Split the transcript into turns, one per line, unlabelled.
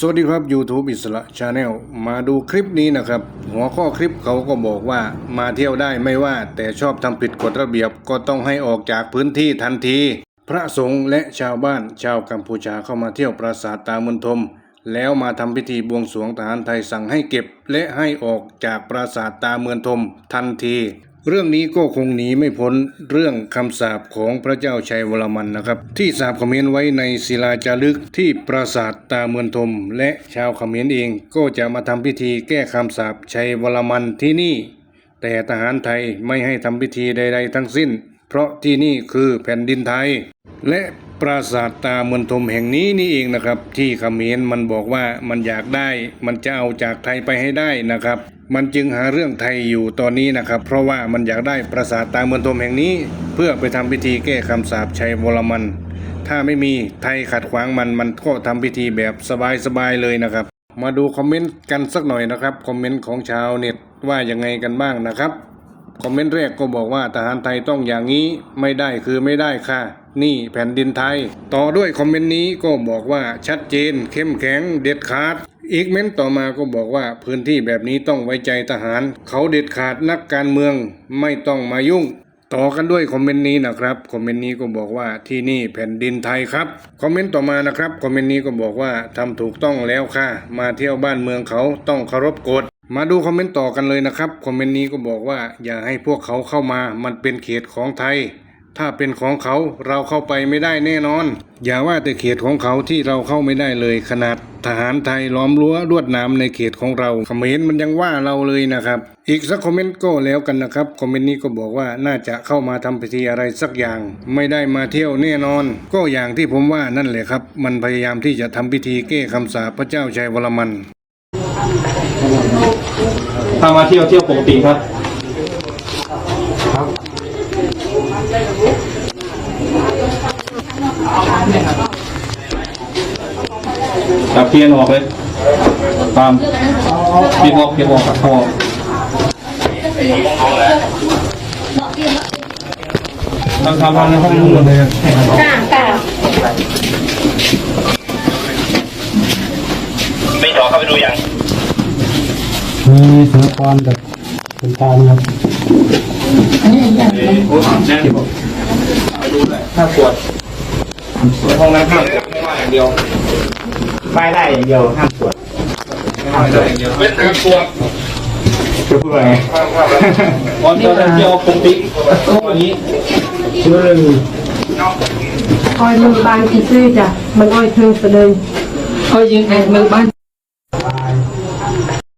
สวัสดีครับ YouTube อิสระชาแนลมาดูคลิปนี้นะครับ หัวข้อคลิปเขาก็บอกว่ามาเที่ยวได้ไม่ว่าแต่ชอบทำผิดกฎระเบียบก็ต้องให้ออกจากพื้นที่ทันที พระสงฆ์และชาวบ้านชาวกัมพูชาเข้ามาเที่ยวปราสาทตามนทม แล้วมาทำพิธีบวงสรวงทหารไทยสั่งให้เก็บ และให้ออกจากปราสาทตาเมือนทมทันที เรื่องนี้ก็คงหนีไม่พ้นเรื่องคำสาปของพระเจ้าชัยวรมันนะครับ ที่สาปเขมรไว้ในศิลาจารึกที่ปราสาทตาเมือนทม และชาวเขมรเองก็จะมาทำพิธีแก้คำสาปชัยวรมันที่นี่ แต่ทหารไทยไม่ให้ทำพิธีใด ๆ ทั้งสิ้น เพราะที่นี่คือแผ่นดินไทย และ ปราสาทตาเมือนทมแห่งนี้นี่เองนะครับ ที่เขมรมันบอกว่ามันอยากได้ มันจะเอาจากไทยไปให้ได้นะครับ มันจึงหาเรื่องไทยอยู่ตอนนี้นะครับ เพราะว่ามันอยากได้ปราสาทตาเมือนทมแห่งนี้ เพื่อไปทำพิธีแก้คำสาปชัยวรมัน ถ้าไม่มีไทยขัดขวางมันมันก็ทำพิธีแบบสบายๆเลยนะครับ มาดูคอมเมนต์กันสักหน่อยนะครับคอมเมนต์ของชาวเน็ตว่ายังไงกันบ้างนะครับคอมเมนต์แรกก็บอกว่าทหารไทยต้องอย่างนี้ไม่ได้คือไม่ได้ค่ะ นี่แผ่นดินไทย ต่อด้วยคอมเมนต์นี้ก็บอกว่าชัดเจน เข้มแข็งเด็ดขาด อีกเม้นต่อมาก็บอกว่าพื้นที่แบบนี้ต้องไว้ใจทหาร เขาเด็ดขาดนักการเมืองไม่ต้องมายุ่งต่อกันด้วยคอมเมนต์นี้นะครับคอมเมนต์นี้ก็บอกว่าที่นี่แผ่นดินไทยครับคอมเมนต์ต่อมานะครับคอมเมนต์นี้ก็บอกว่าทำถูกต้องแล้วค่ะ มาเที่ยวบ้านเมืองเขาต้องเคารพกฎมาดูคอมเมนต์ต่อกันเลยนะครับคอมเมนต์นี้ก็บอกว่าอย่าให้พวกเขาเข้ามามันเป็นเขตของไทย ถ้าเป็นของเขาเราเข้าไปไม่ได้แน่นอน อย่าว่าแต่เขตของเขาที่เราเข้าไม่ได้เลย ขนาดทหารไทยล้อมรั้วลวดน้ำในเขตของเราเขมรมันยังว่าเราเลยนะครับ อีกสักคอมเมนต์ก็แล้วกันนะครับคอมเมนต์นี้ก็บอกว่าน่าจะเข้ามาทำพิธีอะไรสักอย่าง ไม่ได้มาเที่ยวแน่นอน ก็อย่างที่ผมว่านั่นแหละครับ มันพยายามที่จะทำพิธีแก้คำสาปพระเจ้าชัยวรมัน
ถ้ามาเที่ยวเที่ยวปกติครับ จับเทียนออกเลย ตามเทียนออกเทียนออกครับออกทำทำทำในห้องนู้นหมดเลยครับ
ค่ะค่ะ
ไม่ต่อเข้าไปดูอย่าง
มีศิลปกรแบบเป็นตานะครับ
ถ้าปวดในห้องน้ำห้ามปวดไม่ว่าอย่างเดียว
ไม่ได้อย่างเดียวห้ามตรวจ
ไม่ว่าอย่างเดียวเป็นการปวด
จะพูดว่าไง
ก่อนจะเที่ยวปกติวันนี้
คอยมือบ้านที่ซื้อจ้ะมันอ้อยเทิงเสดงคอยยิงไอ้มือบ้าน